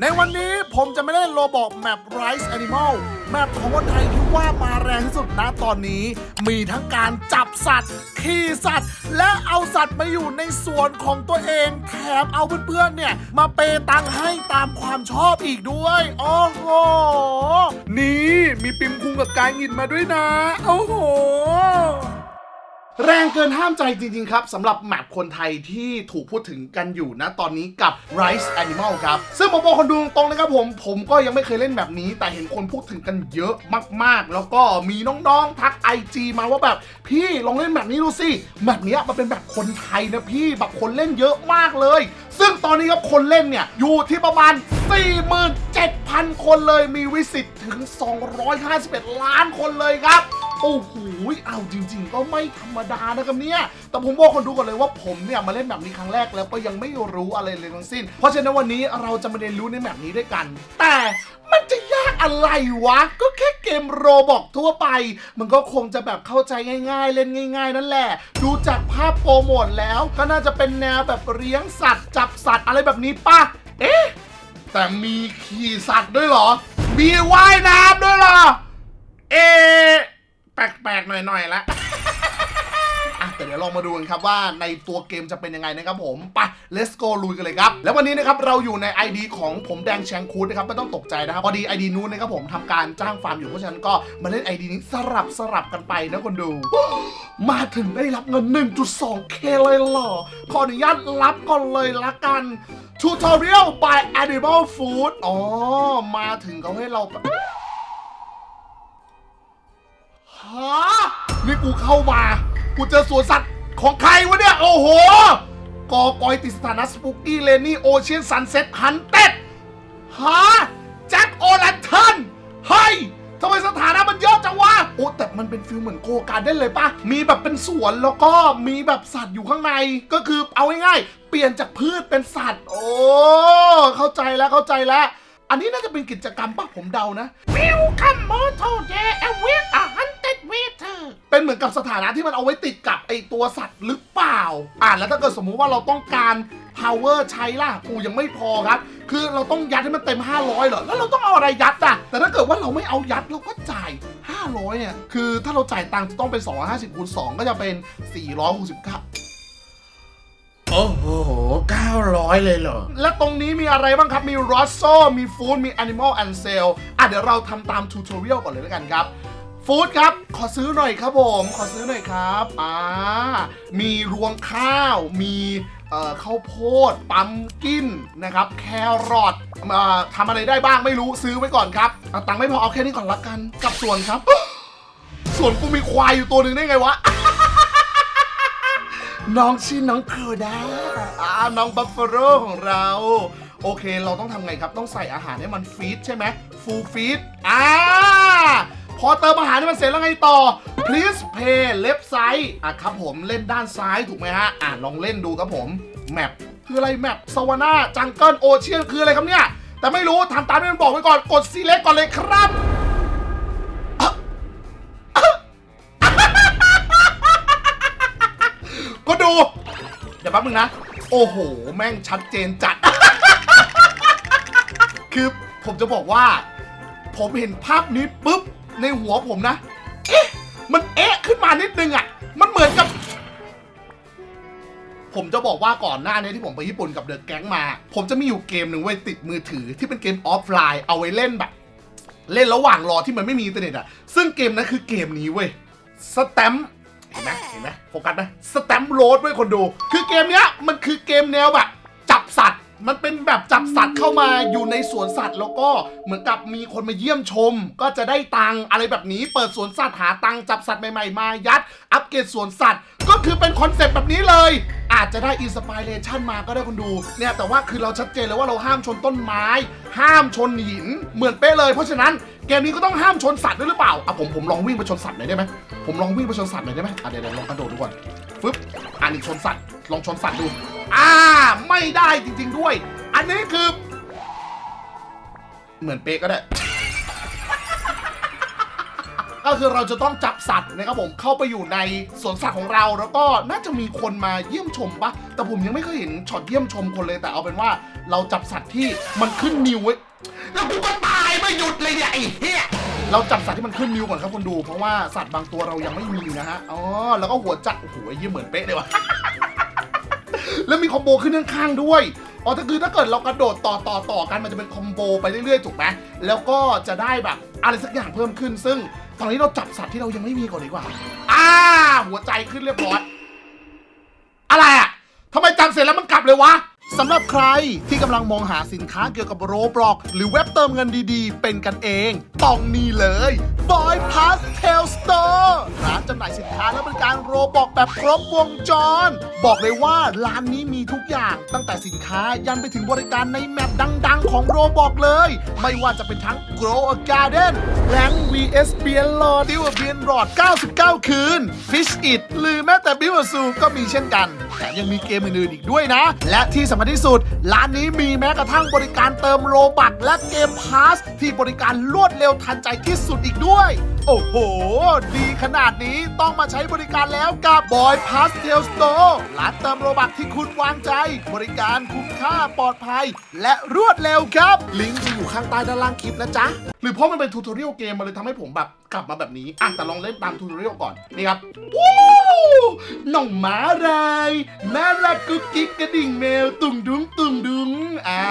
ในวันนี้ผมจะไม่เล่นโลบอกแมป Rise Animal แมปของคนไทยที่ว่ามาแรงที่สุดนะตอนนี้ มีทั้งการจับสัตว์ ขี่สัตว์ และเอาสัตว์มาอยู่ในสวนของตัวเอง แถมเอาเพื่อนๆเนี่ย มาเปย์ตังให้ตามความชอบอีกด้วยโอ้โห นี่มีปิมคุงกับกายหงินมาด้วยนะ โอ้โห แรงเกินห้ามใจจริง ๆ ครับสำหรับแมปคนไทยที่ถูกพูดถึงกันอยู่นะตอนนี้กับ Rise Animal ครับ ซึ่งผมบอกคนดูตรงๆนะครับผม ผมก็ยังไม่เคยเล่นแบบนี้ แต่เห็นคนพูดถึงกันเยอะมากๆ แล้วก็มีน้องๆ ทัก IG มาว่าแบบ พี่ลองเล่นแบบนี้ดูสิแบบนี้มันเป็นแบบคนไทยนะพี่แบบคนเล่นเยอะมากเลย ซึ่งตอนนี้ครับคนเล่นเนี่ยอยู่ที่ประมาณ 47,000 คนเลยมีวิสิตถึง 251 ล้านคนเลยครับ โอ้โหเอาจริง ๆ ก็ไม่ธรรมดานะครับเนี่ย แต่ผมบอกคนดูก่อนเลยว่าผมเนี่ยมาเล่นแบบนี้ครั้งแรกแล้วก็ยังไม่รู้อะไรเลยทั้งสิ้น เพราะฉะนั้นวันนี้เราจะมาเรียนรู้ในแบบนี้ด้วยกัน แต่มันจะยากอะไรวะ ก็แค่เกมโรบอกทั่วไป มันก็คงจะแบบเข้าใจง่าย ๆ เล่นง่าย ๆ นั่นแหละ ดูจากภาพโปรโมทแล้ว ก็น่าจะเป็นแนวแบบเลี้ยงสัตว์จับสัตว์อะไรแบบนี้ป่ะ เอ๊ะ แต่มีขี่สัตว์ด้วยเหรอ มีว่ายน้ำด้วยเหรอ เอ๊ะ แปลกๆหน่อยๆละอะแต่เดี๋ยวลองมาดูกันครับว่าในตัวเกมจะเป็นยังไงนะครับผมไป let's go ลุยกันเลยครับ แล้ววันนี้นะครับเราอยู่ใน ID ของผมแดงแชงคูดนะครับไม่ต้องตกใจนะครับ พอดี ID นู้นนะครับผมทำการจ้างฟาร์มอยู่เพราะฉะนั้นก็มาเล่น ID นี้สลับสลับกันไปนะคนดู มาถึงได้รับเงิน 1.2k เลยเหรอ ขออนุญาตรับก่อนเลยละกัน Tutorial by Animal Food อ๋อ มาถึงเขาให้เรา ฮะนี่กูเข้ามา กูเจอสวนสัตว์ของใครวะเนี่ย โอ้โห กอกอยติดสถานะสปุกกี้เลนี่โอเชียนซันเซ็ตฮันเต็ดฮะแจ็คโอแลนเทนเฮ้ยทำไมสถานะมันเยอะจังวะ โอ้แต่มันเป็นฟิลเหมือนโกการเด้เลยปะมีแบบเป็นสวนแล้วก็มีแบบสัตว์อยู่ข้างใน ก็คือเอาง่ายๆ เปลี่ยนจากพืชเป็นสัตว์ โอ้ เข้าใจแล้วเข้าใจแล้ว อันนี้น่าจะเป็นกิจกรรมปะผมเดานะ Welcome Moto Day and with a hunted waiter เป็นเหมือนกับสถานะที่มันเอาไว้ติดกับไอตัวสัตว์หรือเปล่า อ่าแล้วถ้าเกิดสมมุติว่าเราต้องการ power ใช้ล่ะกูยังไม่พอครับ คือเราต้องยัดให้มันเต็ม 500เหรอ แล้วเราต้องเอาอะไรยัดอะ แต่ถ้าเกิดว่าเราไม่เอายัดเราก็จ่าย 500 เนี่ย คือถ้าเราจ่ายตังค์จะต้องเป็น 250คูณ2ก็จะเป็น 469โอ้โห 900 เลยเหรอ และตรงนี้มีอะไรบ้างครับ มีรอสโซมีฟู้ด มี Animal and Cell อะเดี๋ยวเราทำตามทูตอเรียลก่อนเลยแล้วกันครับ ฟู้ดครับ ขอซื้อหน่อยครับผม ขอซื้อหน่อยครับอ่ามีรวงข้าว มีเอ่อข้าวโพด ปั๊มกินนะครับ แครอทเอ่อทำอะไรได้บ้างไม่รู้ซื้อไว้ก่อนครับเอาตังค์ไม่พอเอาแค่นี้ก่อนละกันกับส่วนครับ ส่วนกูมีควายอยู่ตัวหนึ่งได้ไงวะน้องชื่อน้องโคด้าอ่าน้องบัฟเฟโรของเรา โอเค เราต้องทำไงครับ ต้องใส่อาหารให้มันฟีดใช่ไหมฟูลฟีดอ่า พอเติมอาหารให้มันเสร็จแล้วไงต่อ please pay left side อะครับผมเล่นด้านซ้ายถูกไหมฮะ อะลองเล่นดูครับผม แมปคืออะไรแมปสวาน่าจังเกิลโอเชียนคืออะไรครับเนี่ย แต่ไม่รู้ทำตามที่มันบอกไว้ก่อนกด select ก่อนเลยครับก็ดู เดี๋ยวแป๊บนึงนะ โอ้โห แม่งชัดเจนจัด คือผมจะบอกว่า ผมเห็นภาพนี้ปุ๊บ ในหัวผมนะ เอ๊ะ มันเอ๊ะขึ้นมานิดนึงอะ มันเหมือนกับ ผมจะบอกว่าก่อนหน้านี้ที่ผมไปญี่ปุ่นกับเดอะแก๊งมา ผมจะมีอยู่เกมหนึ่งไว้ติดมือถือที่เป็นเกมออฟไลน์เอาไว้เล่นแบบ เล่นระหว่างรอที่มันไม่มีอินเทอร์เน็ตอะ ซึ่งเกมนั้นคือเกมนี้เว้ยสแตมป์เห็นไหมเห็นไหมโฟกัสไหมสแตมป์โรดเว้ยคนดู คือเกมเนี้ยมันคือเกมแนวแบบ มันเป็นแบบจับสัตว์เข้ามาอยู่ในสวนสัตว์ แล้วก็เหมือนกับมีคนมาเยี่ยมชม ก็จะได้ตังอะไรแบบนี้ เปิดสวนสัตว์หาตังจับสัตว์ใหม่ๆมายัด อัปเกรดสวนสัตว์ ก็คือเป็นคอนเซปต์แบบนี้เลย อาจจะได้อินสปิเรชันมาก็ได้คนดูเนี่ยแต่ว่าคือเราชัดเจนเลยว่าเราห้ามชนต้นไม้ ห้ามชนหินเหมือนเป๊ะเลย เพราะฉะนั้นเกมนี้ก็ต้องห้ามชนสัตว์ด้วยหรือเปล่าอะผมผมลองวิ่งไปชนสัตว์หน่อยได้ไหมผมลองวิ่งไปชนสัตว์หน่อยได้ไหมอะเดี๋ยวเดี๋ยวลองกระโดดดูก่อน ฟึบอ่านี่ชนสัตว์ ลองชนสัตว์ดู อ่า ไม่ได้จริง ๆด้วย อันนี้คือ เหมือนเป๊ก็ได้ ก็คือเราจะต้องจับสัตว์นะครับผมเข้าไปอยู่ในสวนสัตว์ของเราแล้วก็น่าจะมีคนมาเยี่ยมชมปะแต่ผมยังไม่เคยเห็นช็อตเยี่ยมชมคนเลยแต่เอาเป็นว่า เราจับสัตว์ที่มันขึ้นนิวไว้แล้วกูก็ตายไม่หยุดเลยเนี่ยไอ้เหี้ย เราจับสัตว์ที่มันขึ้นนิวก่อนครับคนดู เพราะว่าสัตว์บางตัวเรายังไม่มีนะฮะ อ๋อ แล้วก็หัวจักโอ้โหไอ้เหี้ยเหมือนเป๊ะเลยวะแล้วมีคอมโบขึ้นข้างๆด้วย อ๋อถ้าคือถ้าเกิดเรากระโดดต่อต่อต่อกันมันจะเป็นคอมโบไปเรื่อยๆถูกไหมแล้วก็จะได้แบบอะไรสักอย่างเพิ่มขึ้น ซึ่งตอนนี้เราจับสัตว์ที่เรายังไม่มีก่อนดีกว่า อ่า หัวใจขึ้นเรียบร้อย อะไรอะทำไมจับเสร็จแล้วมันกลับเลยวะ สำหรับใครที่กำลังมองหาสินค้าเกี่ยวกับโรบล็อกหรือเว็บเติมเงินดีๆ เป็นกันเอง ต้องนี่เลย Boy Pastel Store ร้า จำหน่ายสินค้าและบริการโรบอกแบบครบวงจร บอกเลยว่าร้านนี้มีทุกอย่าง ตั้งแต่สินค้ายันไปถึงบริการในแมปดัง ๆ ของโรบอกเลย ไม่ว่าจะเป็นทั้ง Grow a Garden แรง vs เบียนหลอดดิวเบียนหลอด 99 คืน Fish It หรือแม้แต่บิวซูก็มีเช่นกันแถมยังมีเกมอื่นๆอีกด้วยนะ และที่สำคัญที่สุด ร้านนี้มีแม้กระทั่งบริการเติมโลบักและเกมพาสที่บริการรวดเร็วทันใจที่สุดอีกด้วย โอ้โห ดีขนาดนี้ต้องมาใช้บริการแล้วกับ Boy Pastel Store ร้านเติมโลบักที่คุณวางใจ บริการคุ้มค่าปลอดภัย และรวดเร็วครับ ลิงก์จะอยู่ข้างใต้ด้านล่างคลิปนะจ๊ะ หรือเพราะมันเป็นทูตอเรียลเกมมันเลยทำให้ผมแบบกลับมาแบบนี้อะแต่ลองเล่นตามทูตอเรียลก่อน นี่ครับวู้น้องหมาอะไรน่ารักกุ๊กกิ๊กกระดิ่งแมวตุงดุงตุงดุงอ่า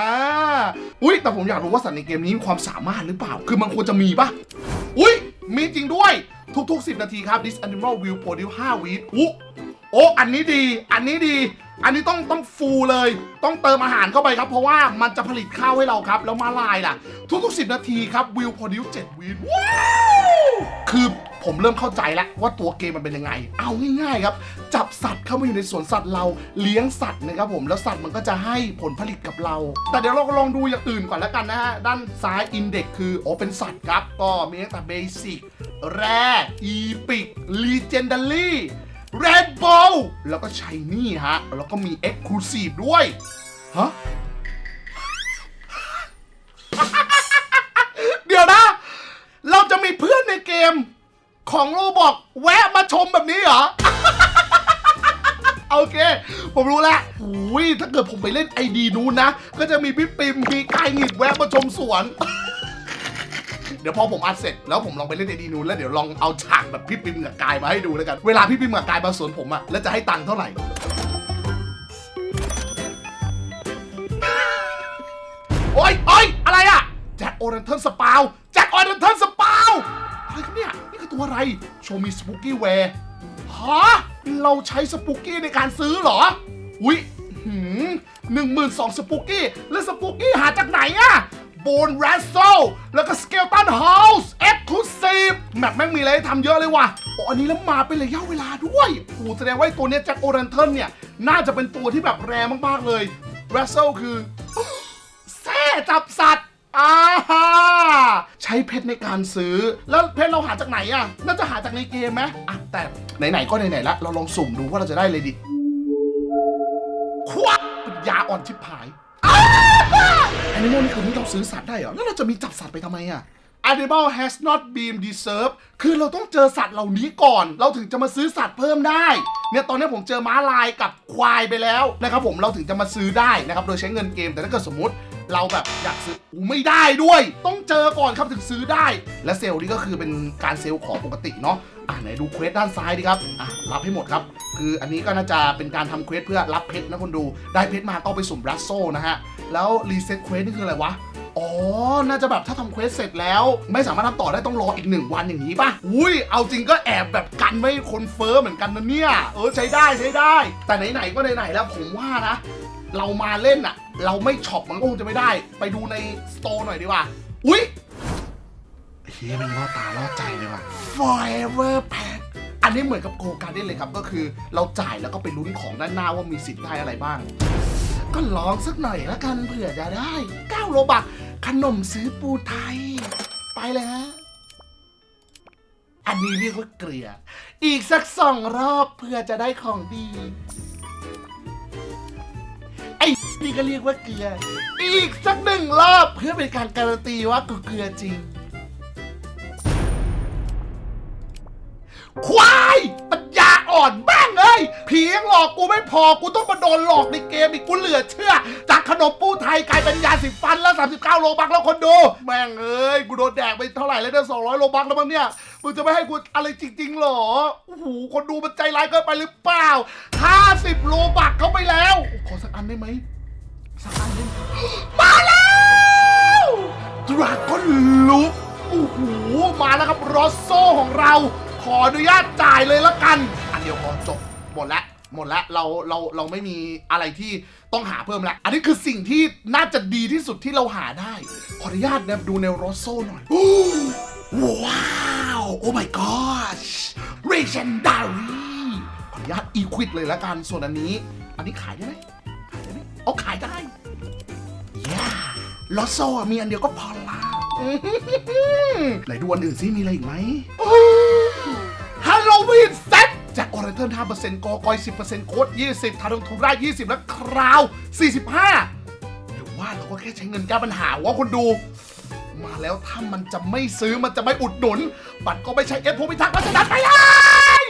อุ้ยแต่ผมอยากรู้ว่าสัตว์ในเกมนี้มีความสามารถหรือเปล่า คือมันควรจะมีปะอุ้ย มีจริงด้วยทุกๆ 10 นาทีครับ this animal will produce 5วีดอุ๊โอ้อันนี้ดี อันนี้ดี อันนี้ต้องต้องฟูลเลย ต้องเติมอาหารเข้าไปครับ เพราะว่ามันจะผลิตข้าวให้เราครับ แล้วมาลายล่ะ ทุกๆ 10 นาทีครับ will produce 7วีดว้าวคือ ผมเริ่มเข้าใจแล้วว่าตัวเกมมันเป็นยังไง เอาง่ายๆครับจับสัตว์เข้ามาอยู่ในสวนสัตว์เราเลี้ยงสัตว์นะครับผมแล้วสัตว์มันก็จะให้ผลผลิตกับเรา แต่เดี๋ยวเราก็ลองดูอย่างอื่นก่อนแล้วกันนะฮะด้านซ้ายอินเด็กคือโอเป็นสัตว์ครับก็มีตั้งแต่เบสิกแร่อีพิกลีเจนดารี่ Red Bull แล้วก็ Shiny ฮะ แล้วก็มี Exclusive ด้วย ฮะ เดี๋ยวนะ เราจะมีเพื่อนในเกม ของโรบอกแวะมาชมแบบนี้เหรอ โอเค ผมรู้แล้วหุยถ้าเกิดผมไปเล่นไอดีนู้นนะ ก็จะมีพี่ปิมมีกายหงิดแวะมาชมสวน เดี๋ยวพอผมอัดเสร็จแล้วผมลองไปเล่นไอดีนู้นแล้วเดี๋ยวลองเอาฉากแบบพี่ปิมกับกายมาให้ดูแล้วกัน เวลาพี่ปิมกับกายมาสวนผมอะแล้วจะให้ตังค์เท่าไหร่โอ๊ยโอ๊ยอะไรอะแจ็คโอเรนเทิลสปาวแจ็คโอเรนเทิลส ตัวอะไร โชว์มีสปูกี้แวร์ฮะเราใช้สปูกี้ในการซื้อเหรอ อุ๊ยหนึ่งหมื่นสองสปูกี้ แล้วสปูกี้หาจากไหนอะโบนแรสโซแล้วก็สเกลตันเฮาส์เอ็กซ์คลูซีฟแมปแม่งมีอะไรให้ทำเยอะเลยว่ะโอ้อันนี้แล้วมาเป็นระยะเวลาด้วยโอ้แสดงว่าตัวเนี้ยแจ็คโอเรนเทิลเนี่ย น่าจะเป็นตัวที่แบบแรงมากๆเลยแรสโซคือแซ่จับสัตว์ อ่าฮะใช้เพชรในการซื้อ แล้วเพชรเราหาจากไหนอะ น่าจะหาจากในเกมไหมอะแต่ไหนๆก็ไหนๆละเราลองสุ่มดูว่าเราจะได้เลยดิควักยาอ่อนชิบหายแอนิมอลนี่คือนี่เราซื้อสัตว์ได้เหรอ แล้วเราจะมีจับสัตว์ไปทำไมอะ Animal has not been deserved คือเราต้องเจอสัตว์เหล่านี้ก่อน เราถึงจะมาซื้อสัตว์เพิ่มได้ เนี่ยตอนนี้ผมเจอม้าลายกับควายไปแล้วนะครับผม เราถึงจะมาซื้อได้นะครับ โดยใช้เงินเกม แต่ถ้าเกิดสมมติ เราแบบอยากซื้ออูไม่ได้ด้วย ต้องเจอก่อนครับถึงซื้อได้ และเซลล์นี่ก็คือเป็นการเซลล์ของปกติเนาะอะไหนดูเควสด้านซ้ายดีครับอะรับให้หมดครับ คืออันนี้ก็น่าจะเป็นการทำเควสเพื่อรับเพชรนะคนดู ได้เพชรมาต้องไปสุ่มรัสโซนะฮะแล้วรีเซ็ตเควสนี่คืออะไรวะอ๋อ น่าจะแบบถ้าทำเควสเสร็จแล้ว ไม่สามารถทำต่อได้ต้องรออีกหนึ่งวันอย่างนี้ป่ะ อุ้ย เอาจริงก็แอบแบบกันไม่คนเฟ้อเหมือนกันนะเนี่ย เออใช้ได้ใช้ได้ แต่ไหนๆก็ไหนๆแล้วผมว่านะ เรามาเล่นอะ เราไม่ช็อปมันก็คงจะไม่ได้ ไปดูในสโตร์หน่อยดีกว่า อุ้ยเฮียมันล่อตาล่อใจเลยว่ะ Forever Pack อันนี้เหมือนกับโกการเด้เลยครับ ก็คือเราจ่ายแล้วก็ไปลุ้นของด้านหน้าว่ามีสิทธิ์ได้อะไรบ้าง ก็ลองสักหน่อยละกันเผื่อจะได้ 9 โลบักขนมซื้อปูไทย ไปเลยฮะ อันนี้เรียกว่าเกลือ อีกสักสองรอบเพื่อจะได้ของดี ไอ้นี่ก็เรียกว่าเกลือ อีกสักหนึ่งรอบเพื่อเป็นการการันตีว่ากูเกลือจริง ควายปัญญาอ่อนแม่งเอ้ยผียังหลอกกูไม่พอกูต้องมาโดนหลอกในเกมอีกกูเหลือเชื่อ จากขนมปูไทยกลายเป็นยาสีฟันแล้ว 39 โลบักแล้วคนดู แม่งเอ้ยกูโดนแดกไปเท่าไหร่แล้วเนี่ย200 โลบักแล้วมั้งเนี่ย มึงจะไม่ให้กูอะไรจริงๆหรอโอ้โหคนดูมันใจร้ายเกินไปหรือเปล่า 50 โลบักเข้าไปแล้ว ขอสักอันได้ไหมสักอันได้ไหมมาแล้วดราก้อนลุกโอ้โหมาแล้วครับรอสโซของเรา ขออนุญาตจ่ายเลยละกัน อันเดียวพอจบหมดแล้วหมดแล้วเราเราเราไม่มีอะไรที่ต้องหาเพิ่มแล้วอันนี้คือสิ่งที่น่าจะดีที่สุดที่เราหาได้ ขออนุญาตนะดูในรอโซหน่อยโอ้ว้าว โอ้ my gosh legendary ขออนุญาตอีควิดเลยละกันส่วนอันนี้ อันนี้ขายได้ไหมขายได้ไหมเอาขายได้ย่าลอสโซอะมีอันเดียวก็พอละอื้อหือไหนดูอันอื่นซิมีอะไรอีกไหมฮัลโลวีนเซ็ตจากออเรนเทิล5%กอกอย10%โค้ด20ทารุงทูรา20และคราว45หรือว่าเราก็แค่ใช้เงินแก้ปัญหาว่าคนดู มาแล้วถ้ามันจะไม่ซื้อมันจะไม่อุดหนุน บัตรก็ไม่ใช่เอฟโพพิทักษ์เพราะฉะนั้นไปเลย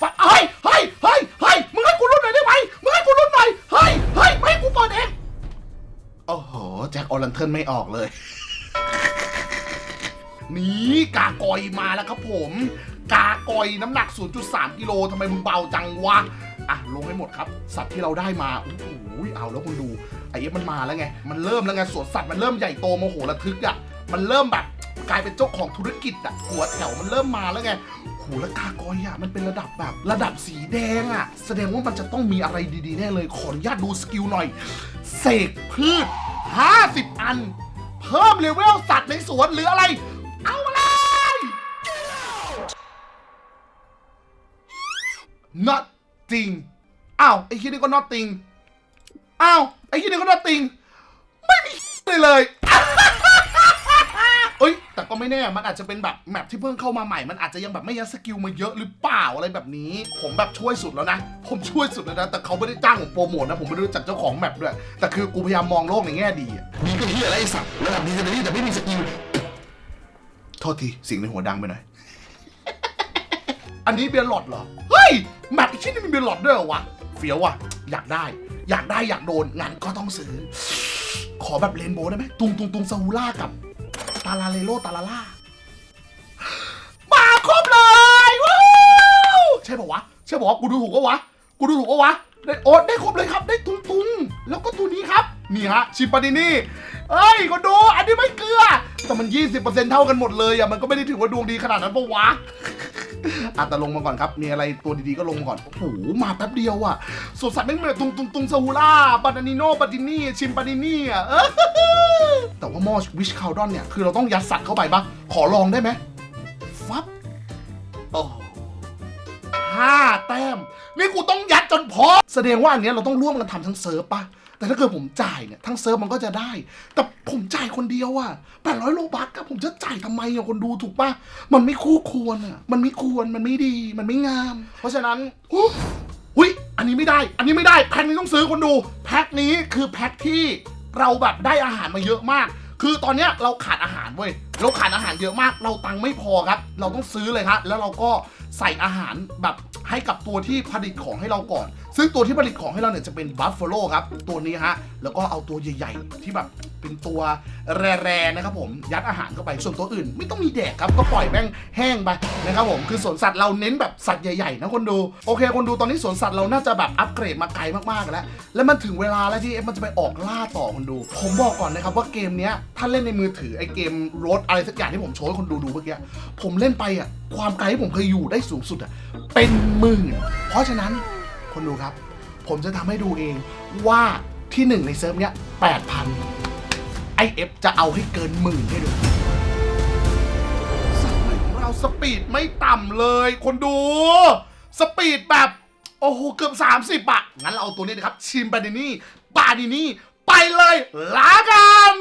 ฟังเฮ้ยเฮ้ยเฮ้ยเฮ้ยมึงให้กูรุ่นหน่อยได้ไหมมึงให้กูรุ่นหน่อยเฮ้ยเฮ้ยไม่ให้กูเปิดเองโอ้โหแจ็คออลันเทิร์นไม่ออกเลยนี่กากอยมาแล้วครับผม กากอยน้ำหนัก 0.3 กิโลทำไมมึงเบาจังวะอะลงให้หมดครับ สัตว์ที่เราได้มาโอ้โหเอาแล้วคุณดูไอ้เอฟมันมาแล้วไง มันเริ่มแล้วไงสวนสัตว์มันเริ่มใหญ่โตโมโหระทึกอะ มันเริ่มแบบกลายเป็นเจ้าของธุรกิจอะหัวแถวมันเริ่มมาแล้วไงโหแล้วกากอยอะมันเป็นระดับแบบ ระดับสีแดงอะแสดงว่ามันจะต้องมีอะไรดีๆแน่เลย ขออนุญาตดูสกิลหน่อย เสกพืช 50 อัน เพิ่มเลเวลสัตว์ในสวนหรืออะไร เอาอะไร not จริงอ้าวไอ้คิดนี่ก็ not จริงอ้าวไอ้คิดนี่ก็ not จริงไม่มีเลยเลย แต่ก็ไม่แน่ มันอาจจะเป็นแบบแมปที่เพิ่งเข้ามาใหม่ มันอาจจะยังแบบไม่ยัดสกิลมาเยอะหรือเปล่าอะไรแบบนี้ ผมแบบช่วยสุดแล้วนะ ผมช่วยสุดแล้วนะ แต่เขาไม่ได้จ้างผมโปรโมทนะ ผมไม่ได้รู้จักเจ้าของแมปด้วย แต่คือกูพยายามมองโลกในแง่ดีอะมีก็เฮียอะไรไอ้สัตว์ระดับดีเซนนี่แต่ไม่มีสกิล โทษทีเสิ่งในหัวดังไปหน่อย อันนี้เบียร์หลอดเหรอ เฮ้ย แมปชิ้นนี้มีเบียร์หลอดด้วยเหรอวะ เฟี้ยวว่ะ อยากได้ อยากได้อยากโดน งั้นก็ต้องซื้อ ขอแบบเรนโบว์ได้ไหมตุงตุงตุงซาฮูล่ากับ ตาลาเลโลตาลาล่ามาครบเลยว้าวใช่ป่าวะใช่ป่าวะกูดูถูกปะวะกูดูถูกก็วะได้โอ๊ตได้ครบเลยครับได้ทุงทุงแล้วก็ตัวนี้ครับนี่ฮะชิปปานินี่เอ้ยก็ดูอันนี้ไม่เกลือ แต่มัน 20%เท่ากันหมดเลยอะมันก็ไม่ได้ถือว่าดวงดีขนาดนั้นปะวะ อะแต่ลงมาก่อนครับ มีอะไรตัวดีๆก็ลงมาก่อน โอ้โห มาแป๊บเดียวอะสวนสัตว์แม่งเหมือนตุงตุงตุงซาฮูล่าบานานิโนบาดินี่ ชิมบาดินี่อะแต่ว่ามอวิชคาวดอนเนี่ย คือเราต้องยัดสัตว์เข้าไปปะขอลองได้ไหมฟับโอ้หห้าแต้ม นี่กูต้องยัดจนพอ แสดงว่าอันเนี้ยเราต้องร่วมกันทำทั้งเซิร์ฟปะ แต่ถ้าเกิดผมจ่ายเนี่ยทั้งเซิร์ฟมันก็จะได้ แต่ผมจ่ายคนเดียวอะ800โลบัคอะผมจะจ่ายทำไมอะคนดูถูกปะมันไม่คู่ควรอะมันไม่ควรมันไม่ดีมันไม่งาม เพราะฉะนั้นอุ้ยอันนี้ไม่ได้ อันนี้ไม่ได้แพ็คนี้ต้องซื้อคนดู แพ็คนี้คือแพ็คที่เราแบบได้อาหารมาเยอะมาก คือตอนเนี้ยเราขาดอาหารเว้ย เราขาดอาหารเยอะมาก เราตังค์ไม่พอครับ เราต้องซื้อเลยครับแล้วเราก็ใส่อาหารแบบให้กับตัวที่ผลิตของให้เราก่อน ซึ่งตัวที่ผลิตของให้เราเนี่ยจะเป็นบัฟเฟโลครับ ตัวนี้ฮะ แล้วก็เอาตัวใหญ่ ๆ ที่แบบเป็นตัวแร่ๆนะครับผม ยัดอาหารเข้าไป ส่วนตัวอื่น ไม่ต้องมีแดกครับ ก็ปล่อยแม่งแห้งไปนะครับผม คือสวนสัตว์เราเน้นแบบสัตว์ใหญ่ๆนะคนดู โอเค คนดูตอนนี้สวนสัตว์เราน่าจะแบบอัปเกรดมาไกลมากๆแล้ว แล้วมันถึงเวลาแล้วที่เอฟมันจะไปออกล่าต่อคนดู ผมบอกก่อนนะครับว่าเกมนี้ถ้าเล่นในมือถือไอเกมรถอะไรสักอย่างที่ผมโชว์ให้คนดูดูเมื่อกี้ผมเล่นไปอะความไกลที่ผมเคยอยู่ได้สูงสุดอะเป็นหมื่นเพราะฉะนั้นคนดูครับ ผมจะทำให้ดูเองว่าที่หนึ่งในเซิร์ฟเนี้ยแปดพันไอเอฟจะเอาให้เกินหมื่นให้ดูสัตว์ใหม่ของเราสปีดไม่ต่ำเลย คนดู สปีดแบบ โอ้โห เกือบ 30อะงั้นเราเอาตัวนี้นะครับ ชิมบาดินี่บาดินี่ไปเลยลากัน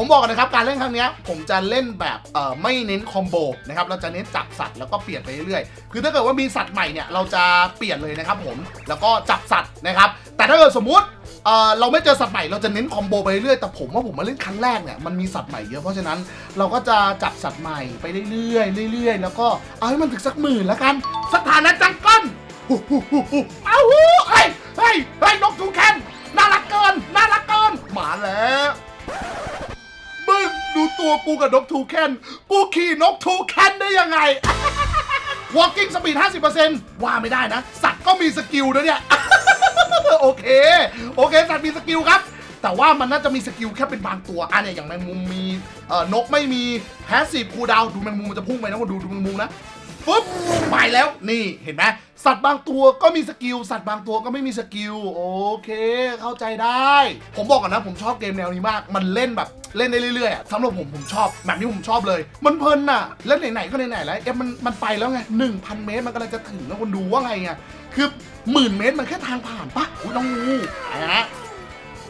ผมบอกกันนะครับการเล่นครั้งนี้ผมจะเล่นแบบไม่เน้นคอมโบนะครับเราจะเน้นจับสัตว์แล้วก็เปลี่ยนไปเรื่อยๆคือถ้าเกิดว่ามีสัตว์ใหม่เนี่ยเราจะเปลี่ยนเลยนะครับผมแล้วก็จับสัตว์นะครับแต่ถ้าเกิดสมมุติเเราไม่เจอสัตว์ใหม่เราจะเน้นคอมโบไปเรื่อยแต่ผมว่าผมมาเล่นครั้งแรกเนี่ยมันมีสัตว์ใหม่เยอะเพราะฉะนั้นเราก็จะจับสัตว์ใหม่ไปเรื่อยๆเรื่อยๆ แล้วก็เอาให้มันถึงสักหมื่นแล้วกัน สถานะจังก้อนฮู้ฮู้ฮู้ฮู้เอาหูเฮ้ยเฮ้ยเฮ้ยนกทูแคนน่ารักเกินน่ารักเกินมาแล้ว ดูตัวกูกับนกทูแคนกูขี่นกทูแคนได้ยังไง walking speed 50%ว่าไม่ได้นะ สัตว์ก็มีสกิลนะเนี่ย โอเค โอเค สัตว์มีสกิลครับ แต่ว่ามันน่าจะมีสกิลแค่เป็นบางตัวอะเนี่ยอย่างแมงมุมมีเอ่อนกไม่มีแพสซีฟคูดาวดูแมงมุมมันจะพุ่งไปนะคนดูดูแมงมุมนะ ปุ๊บไปแล้วนี่เห็นไหมสัตว์บางตัวก็มีสกิลสัตว์บางตัวก็ไม่มีสกิลโอเค เข้าใจได้ ผมบอกก่อนนะผมชอบเกมแนวนี้มาก มันเล่นแบบเล่นได้เรื่อยๆสำหรับผมผมชอบแบบนี้ผมชอบเลย มันเพลินน่ะแล้วไหนๆก็ไหนๆแล้วเอ๊ะมันมันไปแล้วไง1,000 เมตรมันกำลังจะถึงแล้วคนดูว่าไงไงคือหมื่นเมตรมันแค่ทางผ่านปะอุ้ยน้องงูไปฮะ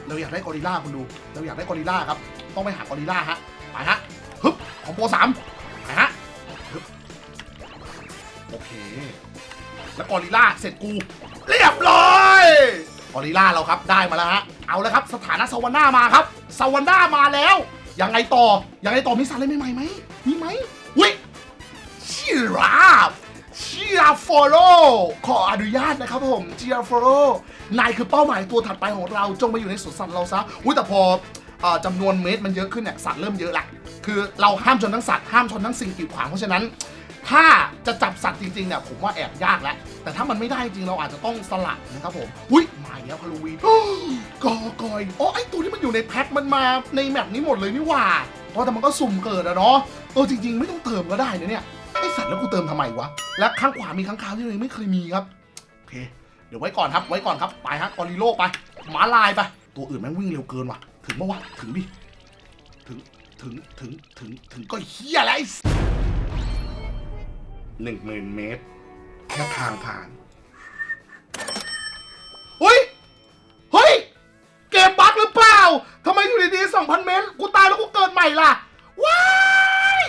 เราอยากได้กอริลลาคุณดู เราอยากได้กอริลลาครับ ต้องไปหากอริลลาฮะไปฮะฮึบของโปรสามไปฮะ โอเค แล้วกอริลลาเสร็จกู เรียบร้อยกอริลลาเราครับได้มาแล้วฮะเอาแล้วครับสถานะสวรรค์หน้ามาครับสวรรค์หน้ามาแล้วยังไงต่อยังไงต่อมีสัตว์อะไรใหม่ๆไหมมีไหมวิชีราฟชีราฟโลขออนุญาตนะครับผมชีราฟโลนายคือเป้าหมายตัวถัดไปของเราจงมาอยู่ในสวนสัตว์เราซะอุ้ยแต่พอเอ่อจำนวนเมตรมันเยอะขึ้นเนี่ยสัตว์เริ่มเยอะละคือเราห้ามชนทั้งสัตว์ห้ามชนทั้งสิ่งกีดขวางเพราะฉะนั้น ถ้าจะจับสัตว์จริงๆเนี่ยผมว่าแอบยากแล้วแต่ถ้ามันไม่ได้จริงเราอาจจะต้องสลัดนะครับผมอุ้ยมาแล้วฮาโลวีนกอกอยอ๋อไอตัวที่มันอยู่ในแพ็คมันมาในแมปนี้หมดเลยนี่หว่าเพราะแต่มันก็สุ่มเกิดอะเนาะเออจริง ๆ ไม่ต้องเติมก็ได้นะเนี่ยไอสัตว์แล้วกูเติมทำไมวะและข้างขวามีข้างคาวที่เรายังไม่เคยมีครับโอเค เดี๋ยวไว้ก่อนครับไว้ก่อนครับไปฮะกอริโลไปหมาลายไปตัวอื่นแม่งวิ่งเร็วเกินว่ะ ถึงปะวะถึงดิถึงถึงถึงถึงถึงก็เฮียอะไร หนึ่งหมื่นเมตร แค่ทางผ่านเฮ้ย เฮ้ย เกมบั๊กหรือเปล่าทำไมอยู่ดีๆ2,000เมตร กูตายแล้วกูเกิดใหม่ล่ะ ว้าย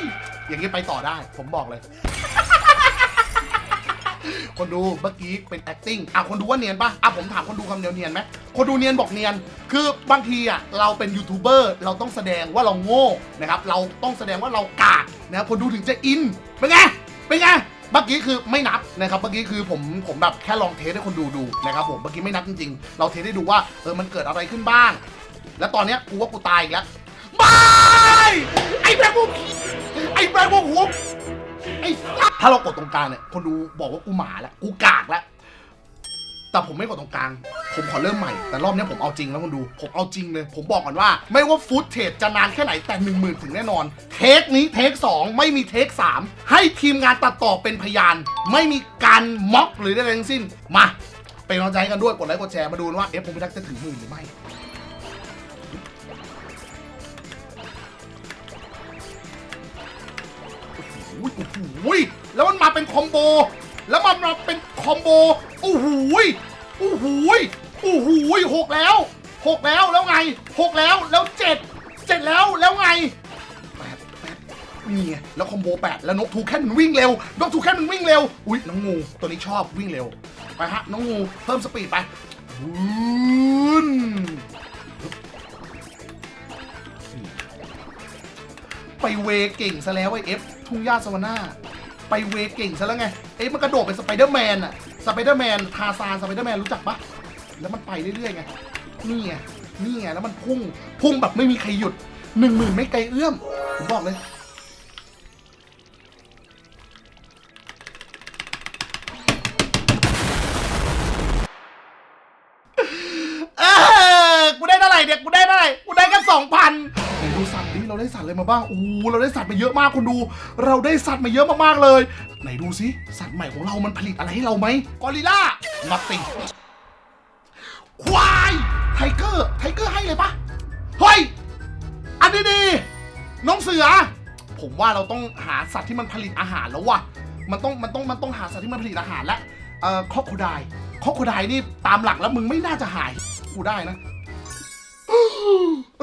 อย่างนี้ไปต่อได้ ผมบอกเลย คนดูเมื่อกี้เป็น acting อะคนดูว่าเนียนปะอะผมถามคนดูคำเดียวเนียนไหมคนดูเนียนบอกเนียน คือบางทีอะเราเป็นยูทูบเบอร์เราต้องแสดงว่าเราโง่นะครับ เราต้องแสดงว่าเรากากนะครับคนดูถึงจะอิน เป็นไง เป็นไง เมื่อกี้คือไม่นับนะครับเมื่อกี้คือผมผมแบบแค่ลองเทสให้คนดูดูนะครับผมเมื่อกี้ไม่นับจริงๆ เราเทสให้ดูว่าเออมันเกิดอะไรขึ้นบ้าง แล้วตอนเนี้ยกูว่ากูตายอีกแล้วบายไอ้แบงค์บุกไอ้แบงค์บุกหัวไอ้สัสถ้าเรากดตรงกลางเนี่ยคนดูบอกว่ากูหมาแล้วกูกากแล้ว แต่ผมไม่กดตรงกลาง ผมขอเริ่มใหม่ แต่รอบนี้ผมเอาจริงแล้วคนดู ผมเอาจริงเลย ผมบอกก่อนว่า ไม่ว่าฟุตเทจจะนานแค่ไหนแต่หนึ่งหมื่นถึงแน่นอน เทคนี้เทคสองไม่มีเทคสามให้ทีมงานตัดต่อเป็นพยาน ไม่มีการม็อกหรือใดๆทั้งสิ้น มาเป็นกำลังใจกันด้วย กดไลค์กดแชร์มาดูว่าเอฟผมพิทักษ์จะถึงหมื่นหรือไม่โอ้โหแล้วมันมาเป็นคอมโบ แล้วมันมาเป็นคอมโบโอ้โหโอ้โหโอ้โหหกแล้วหกแล้วแล้วไงหกแล้วแล้วเจ็ดเจ็ดแล้วแล้วไงแปดแปดนี่ไงแล้วคอมโบแปดแล้วนกทูแค่มันวิ่งเร็วนกทูแค่มันวิ่งเร็วอุ้ยน้องงูตัวนี้ชอบวิ่งเร็วไปฮะน้องงูเพิ่มสปีดไปวุ้นไปเวเก่งซะแล้วไอเอฟทุ่งหญ้าสวาน่า ไปเวเก่งซะแล้วไง เอฟมันกระโดดเป็นสไปเดอร์แมนอะสไปเดอร์แมนทาซานสไปเดอร์แมนรู้จักปะแล้วมันไปเรื่อยๆไง นี่ไง นี่ไง แล้วมันพุ่ง พุ่งแบบไม่มีใครหยุดหนึ่งหมื่นไม่ไกลเอื้อม ผมบอกเลย ดูสัตว์ดิเราได้สัตว์อะไรมาบ้างโอ้เราได้สัตว์มาเยอะมากคุณดู เราได้สัตว์มาเยอะมากๆเลย ไหนดูสิสัตว์ใหม่ของเรามันผลิตอะไรให้เราไหมกอริลล่านัตติควายไทเกอร์ไทเกอร์ให้เลยปะเฮ้ยอันนี้ดีน้องเสือ ผมว่าเราต้องหาสัตว์ที่มันผลิตอาหารแล้วว่ะมันต้องมันต้องมันต้องหาสัตว์ที่มันผลิตอาหารและเอ่อคอกโคไดคอกโคไดนี่ตามหลักแล้วมึงไม่น่าจะหายกูได้นะ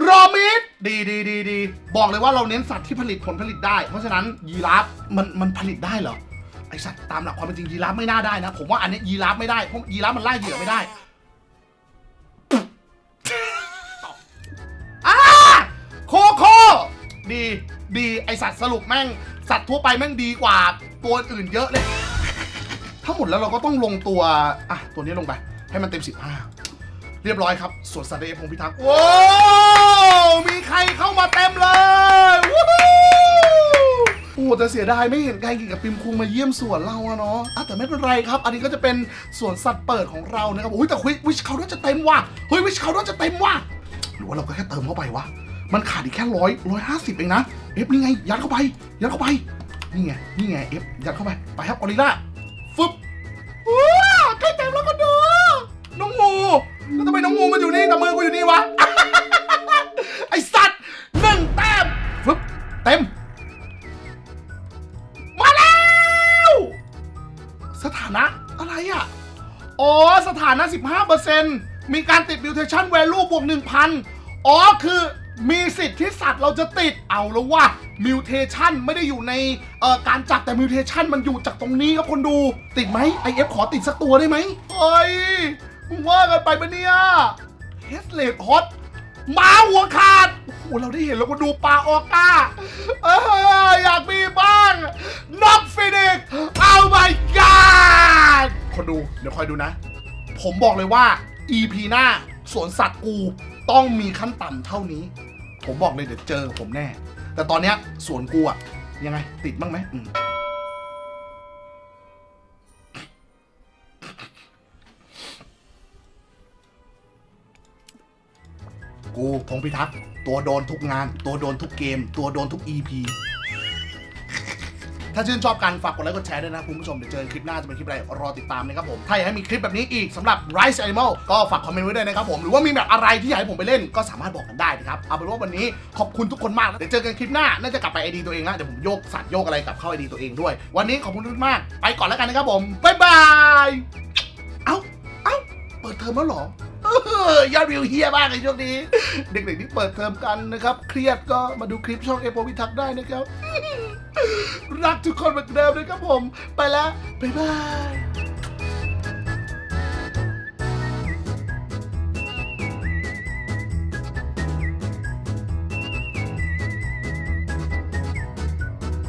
รอมิดดีดีดีดีบอกเลยว่าเราเน้นสัตว์ที่ผลิตผลผลิตได้ เพราะฉะนั้นยีราฟมันมันผลิตได้เหรอไอสัตว์ตามหลักความเป็นจริงยีราฟไม่น่าได้นะ ผมว่าอันนี้ยีราฟไม่ได้เพราะยีราฟมันไล่เหยื่อไม่ได้โคโค่ดีดีไอสัตว์สรุปแม่ง สัตว์ทั่วไปแม่งดีกว่าตัวอื่นเยอะเลย ถ้าหมดแล้วเราก็ต้องลงตัว อะ ตัวนี้ลงไป ให้มันเต็ม 15 เรียบร้อยครับสวนสัตว์เอพงพิทักษ์ว้าวมีใครเข้ามาเต็มเลยวู้ฮู้โอ้แต่เสียดายไม่เห็นไกกินกับปิมคุงมาเยี่ยมสวนเราอะเนาะอะแต่ไม่เป็นไรครับ อันนี้ก็จะเป็นสวนสัตว์เปิดของเรานะครับอุ้ยแต่วิชเขาด้วยจะเต็มว่ะเฮ้ยวิชเขาด้วยจะเต็มว่ะหรือว่าเราก็แค่เติมเข้าไปวะมันขาดอีกแค่ร้อยร้อยห้าสิบเองนะเอฟนี่ไงยัดเข้าไปยัดเข้าไปนี่ไงนี่ไงเอฟยัดเข้าไปไปครับออริล่า 1%มีการติด mutation value บวก 1,000 อ๋อ คือมีสิทธิ์ที่สัตว์เราจะติดเอาแล้วว่า mutation ไม่ได้อยู่ในเอ่อการจับแต่ mutation มันอยู่จากตรงนี้ครับคนดู ติดไหม IF ขอติดสักตัวได้ไหมเฮ้ยมึงว่ากันไปปะเนี่ยเฮสเลดฮอตหมาหัวขาดโอ้โหเราได้เห็นแล้วก็ดูปลาออก้าเอออยากมีบ้างน็อกฟินิกเอา my god คนดู เดี๋ยวคอยดูนะ ผมบอกเลยว่า EP หน้าสวนสัตว์กูต้องมีขั้นต่ำเท่านี้ ผมบอกเลยเดี๋ยวเจอผมแน่ แต่ตอนเนี้ยสวนกูอะยังไง ติดบ้างไหมอืมกูพงพิทักษ์ตัวโดนทุกงาน ตัวโดนทุกเกม ตัวโดนทุก EP ถ้าชื่นชอบกันฝากกดไลค์กดแชร์ด้วยนะคุณผู้ชมเดี๋ยวเจอกันคลิปหน้าจะเป็นคลิปอะไรรอติดตามนะครับผมถ้าอยากให้มีคลิปแบบนี้อีกสำหรับ Rise Animal ก็ฝากคอมเมนต์ไว้ด้วยนะครับผมหรือว่ามีแบบอะไรที่อยากให้ผมไปเล่นก็สามารถบอกกันได้นะครับเอาเป็นว่าวันนี้ขอบคุณทุกคนมากเดี๋ยวเจอกันคลิปหน้าน่าจะกลับไปไอดีตัวเองแล้วเดี๋ยวผมโยกสัตว์โยกอะไรกลับเข้าไอดีตัวเองด้วย วันนี้ขอบคุณทุกคนมากไปก่อนแล้วกันนะครับผมบ๊ายบายเอ้าเอ้าเปิดเทอมแล้วหรอเออยอดวิวเฮียมากในช่วงนี้ เด็กๆที่เปิดเทอมกันนะครับ เครียดก็มาดูคลิปช่องเอโปวิทักษ์ได้นะครับ รักทุกคนเหมือนเดิมนะครับผม ไปแล้ว บ๊ายบาย